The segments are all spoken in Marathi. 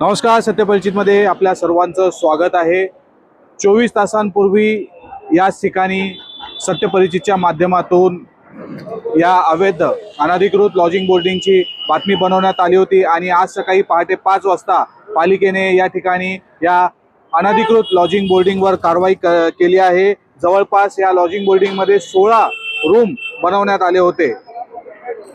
नमस्कार सत्यपरिचितमध्ये आपल्या सर्वांचं स्वागत आहे. चोवीस तासांपूर्वी याच ठिकाणी सत्यपरिचितच्या माध्यमातून या अवैध अनधिकृत लॉजिंग बोर्डिंगची बातमी बनवण्यात आली होती आणि आज सकाळी पहाटे पाच वाजता पालिकेने या ठिकाणी या अनधिकृत लॉजिंग बोर्डिंगवर कारवाई क केली आहे. जवळपास या लॉजिंग बोर्डिंगमध्ये सोळा रूम बनवण्यात आले होते.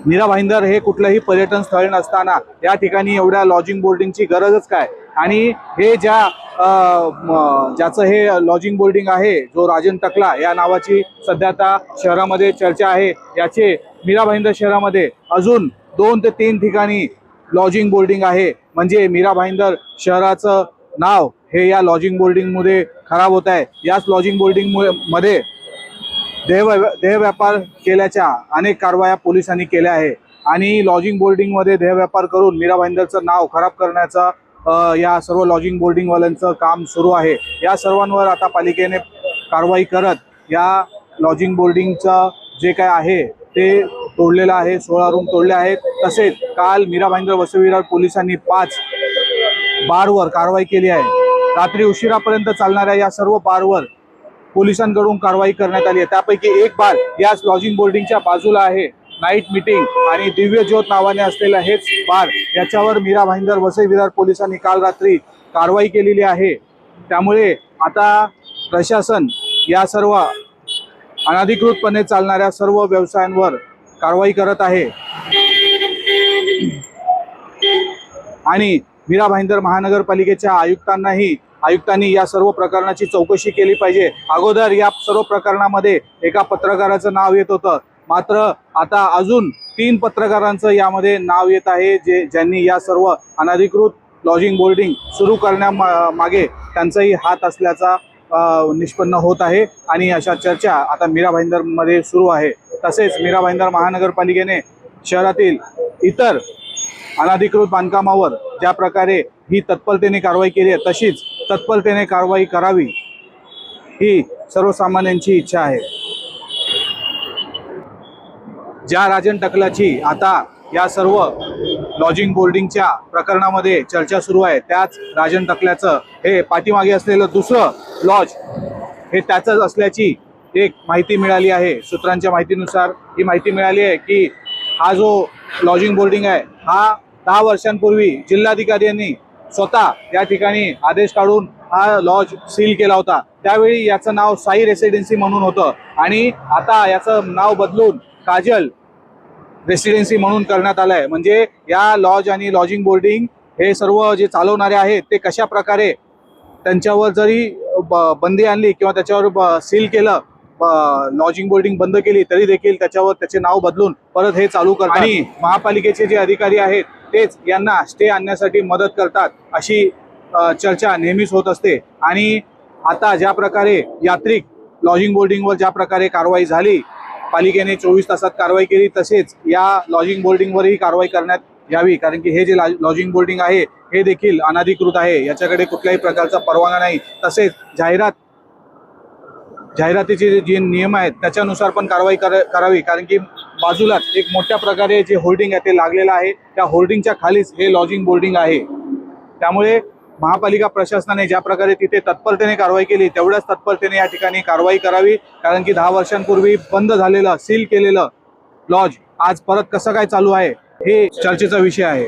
मीरा भाईंदर हे कुठलंही पर्यटन स्थळ नसताना या ठिकाणी एवढ्या लॉजिंग बोर्डिंगची गरजच काय? आणि हे ज्या ज्याचं हे लॉजिंग बोर्डिंग आहे जो राजन टकला या नावाची सध्या आता शहरामध्ये चर्चा आहे याचे मीरा भाईंदर शहरामध्ये अजून दोन ते तीन ठिकाणी लॉजिंग बोर्डिंग आहे. म्हणजे मीरा भाईंदर शहराचं नाव हे या लॉजिंग बोर्डिंगमध्ये खराब होत आहे. याच लॉजिंग बोर्डिंगमुळे मध्ये देह देहव्यापार केल्याच्या अनेक कारवाया पोलिसांनी केल्या आहे. आणि लॉजिंग बोर्डिंगमध्ये देहव्यापार करून मीरा भाईंदरचं नाव खराब करण्याचं या सर्व लॉजिंग बोर्डिंगवाल्यांचं काम सुरू आहे. या सर्वांवर आता पालिकेने कारवाई करत या लॉजिंग बोर्डिंगचं जे काय आहे ते तोडलेलं आहे सोळा रूम तोडले आहेत. तसेच काल मीरा भाईंद्र वसविरार पोलिसांनी पाच बारवर कारवाई केली आहे. रात्री उशिरापर्यंत चालणाऱ्या या सर्व बारवर पोलिसांकडून कारवाई करण्यात आली आहे. त्यापैकी एक बार याच लॉजिंग बोर्डिंगच्या बाजूला आहे. नाईट मीटिंग आणि दिव्य ज्योत नावाने असलेलं हेच बार. याच्यावर मीरा भाईंदर वसई विरार पोलिसांनी काल रात्री कारवाई केलेली आहे. त्यामुळे आता प्रशासन या सर्व अनधिकृतपणे चालणाऱ्या सर्व व्यवसायांवर कारवाई करत आहे. आणि मीरा भाईंदर महानगरपालिकेच्या आयुक्तांनाही आयुक्तांनी या सर्व प्रकरणाची चौकशी केली पाहिजे. अगोदर या सर्व प्रकरणामध्ये एका पत्रकाराचं नाव येत होतं. मात्र आता अजून तीन पत्रकारांचं यामध्ये नाव येत आहे जे ज्यांनी या सर्व अनधिकृत लॉजिंग बोर्डिंग सुरू करण्या मागे त्यांचाही हात असल्याचा निष्पन्न होत आहे. आणि अशा चर्चा आता मीरा भाईंदरमध्ये सुरू आहे. तसेच मीरा भाईंदर महानगरपालिकेने शहरातील इतर अनधिकृत बांधकामावर ज्या प्रकारे ही तत्परतेने कारवाई केली आहे तशीच तत्परतेने कारवाई करावी ही सर्वसामान्यांची इच्छा आहे. ज्या राजन टकलाची आता या सर्व लॉजिंग बोर्डिंगच्या प्रकरणामध्ये चर्चा सुरू आहे त्याच राजन टकल्याचं हे पाठीमागे असलेलं दुसरं लॉज हे त्याचंच असल्याची एक माहिती मिळाली आहे. सूत्रांच्या माहितीनुसार ही माहिती मिळाली आहे की हा जो लॉजिंग बोर्डिंग आहे हा दहा वर्षांपूर्वी जिल्हाधिकारी यांनी स्वतः या ठिकाणी आदेश काढून हा लॉज सील केला होता. त्यावेळी याचं नाव साई रेसिडेन्सी म्हणून होतं. आणि आता याचं नाव बदलून काजल रेसिडेन्सी म्हणून करण्यात आलं आहे म्हणजे या लॉज आणि लॉजिंग बोर्डिंग हे सर्व जे चालवणारे आहेत ते कशा प्रकारे त्यांच्यावर जरी ब- बंदी आणली किंवा त्याच्यावर सील केलं लॉजिंग बोर्डिंग बंद केली तरी देखील त्याच्यावर त्याचे नाव बदलून परत हे चालू करतात. आणि महापालिकेचे जे अधिकारी आहेत तेच यांना स्टे आणण्यासाठी मदत करतात अशी चर्चा नेहमीच होत असते. आणि आता ज्या प्रकारे यात्रिक लॉजिंग बोर्डिंगवर ज्या प्रकारे कारवाई झाली पालिकेने चोवीस तासात कारवाई केली तसेच या लॉजिंग बोर्डिंगवरही कारवाई करण्यात यावी. कारण की हे जे लॉजिंग बोर्डिंग आहे हे देखील अनाधिकृत आहे. याच्याकडे कुठल्याही प्रकारचा परवाना नाही. तसेच जाहिरात जाहिरातीचे जे- जे नियम आहेत त्याच्यानुसार पण कारवाई कर करावी. कारण की बाजूलाच एक मोठ्या प्रकारे जे होल्डिंग आहे ते लागलेलं आहे. त्या होल्डिंगच्या खालीच हे लॉजिंग बोर्डिंग आहे. त्यामुळे महापालिका प्रशासनाने ज्या प्रकारे तिथे तत्परतेने कारवाई केली तेवढ्याच तत्परतेने या ठिकाणी कारवाई करावी कारण की दहा वर्षांपूर्वी बंद झालेलं सील केलेलं लॉज आज परत कसं काय चालू आहे हे चर्चेचा विषय आहे.